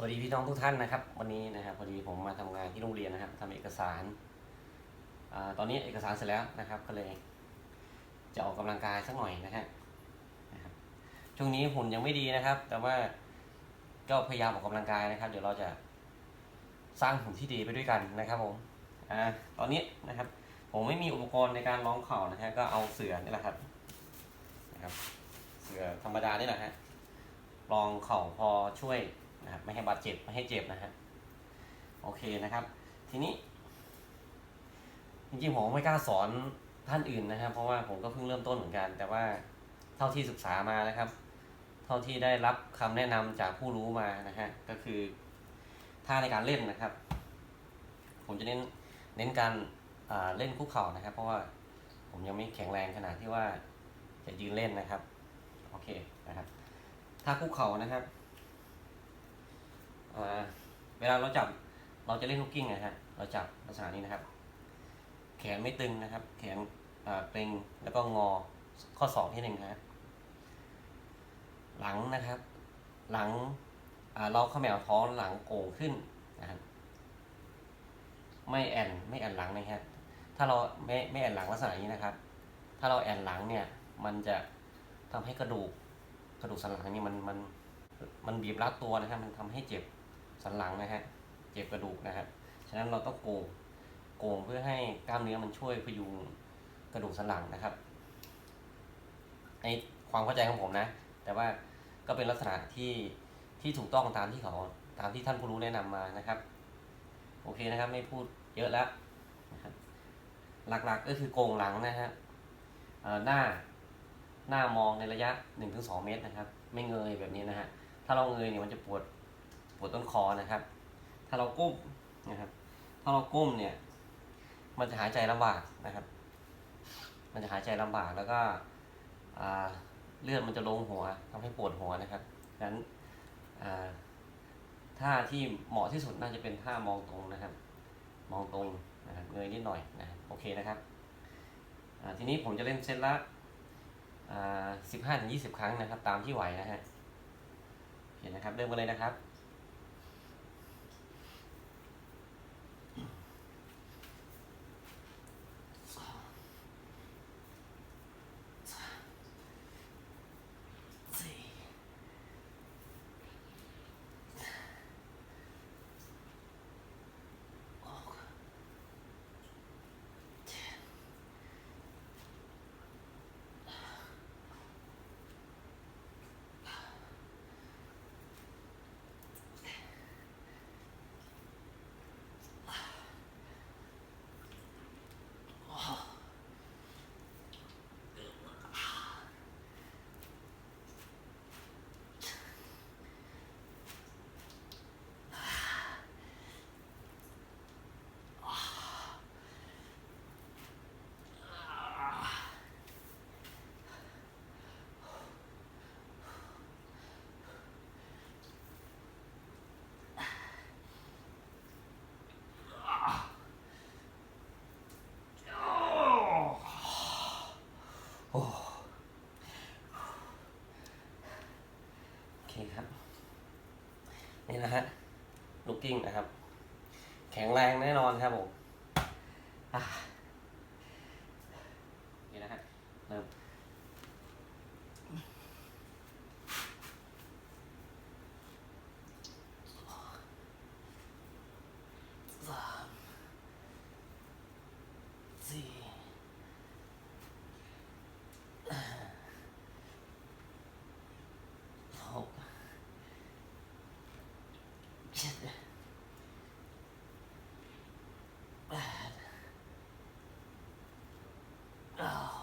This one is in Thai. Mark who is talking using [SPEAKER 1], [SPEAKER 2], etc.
[SPEAKER 1] สวัสดีพี่น้องทุกท่านนะครับ วันนี้นะครับพอดีผมมาทำงานที่โรงเรียนนะครับทำเอกสารอตอนนี้เอกสารเสร็จแล้วนะครับ ก็เลย จะออกกำลังกายสักหน่อยนะฮะนะครับ ช่วงนี้หุ่นยังไม่ดีนะครับ แต่ว่าก็พยายามออกกำลังกายนะครับ เดี๋ยวเราจะสร้างหุ่นที่ดีไปด้วยกันนะครับผมอ่าตอนนี้นะครับ ผมไม่มีอุปกรณ์ในการร้องเข่านะฮะก็เอาเสื่อนี่แหละครับนะครับ เสื่อธรรมดานี่แหละฮะรองเข่าพอช่วย นะครับไม่ให้บาดเจ็บไม่ให้เจ็บนะฮะโอเคนะครับ ทีนี้ จริงๆผมไม่กล้าสอนท่านอื่นนะครับ เพราะว่าผมก็เพิ่งเริ่มต้นเหมือนกัน แต่ว่าเท่าที่ศึกษามานะครับ เท่าที่ได้รับคำแนะนำจากผู้รู้มานะฮะก็คือท่าในการเล่นนะครับ ผมจะเน้นเน้นการเล่นคุกเข่านะครับ เพราะว่าผมยังไม่แข็งแรงขนาดที่ว่าจะยืนเล่นนะครับ โอเคนะครับ ถ้าคุกเข่านะครับ เวลาเราจับเราจะเล่นลูกกิ้งนะฮะเราจับลักษณะนี้นะครับ แขนไม่ตึงนะครับ แขนเกร็งแล้วก็งอข้อศอกที่หนึ่งนะฮะหลังนะครับ หลังอ่าเราเขมวท้องหลังโก่งขึ้นนะครับไม่แอนไม่แอนหลังนะครับถ้าเราไม่ไม่แอนหลังลักษณะนี้นะครับ ถ้าเราแอนหลังเนี่ยมันจะทำให้กระดูกกระดูกสันหลังนี่มันมันมันบีบรัดตัวนะครับ มันทำให้เจ็บ สันหลังนะฮะ เจ็บกระดูกนะครับฉะนั้นเราต้องโกง โกงเพื่อให้กล้ามเนื้อมันช่วยพยุงกระดูกสันหลังนะครับในความเข้าใจของผมนะ แต่ว่าก็เป็นลักษณะที่ที่ถูกต้องตามที่เขาตามที่ท่านผู้รู้แนะนำมานะครับ โอเคนะครับไม่พูดเยอะแล้วนะครับหลักๆก็คือโกงหลังนะฮะหน้าหน้ามองในระยะ 1-2 เมตรนะครับ ไม่เงยแบบนี้นะฮะถ้าเราเงยเนี่ยมันจะปวด ปวดต้นคอนะครับ ถ้าเราก้มนะครับ ถ้าเราก้มเนี่ย มันจะหายใจลำบากนะครับ มันจะหายใจลำบากแล้วก็เลือดมันจะลงหัวทำให้ปวดหัวนะครับดังนั้นท่าที่เหมาะที่สุดน่าจะเป็นท่ามองตรงนะครับ มองตรงนะครับเงยนิดหน่อยนะโอเคนะครับทีนี้ผมจะเล่นเซตละสิบห้าถึงยี่สิบครั้งนะครับ ตามที่ไหวนะฮะเห็นนะครับเริ่มกันเลยนะครับ โอเคครับ นี่นะฮะลูกกิ้งนะครับ แข็งแรงแน่นอนครับผมอะนี่นะฮะเริ่ม Oh.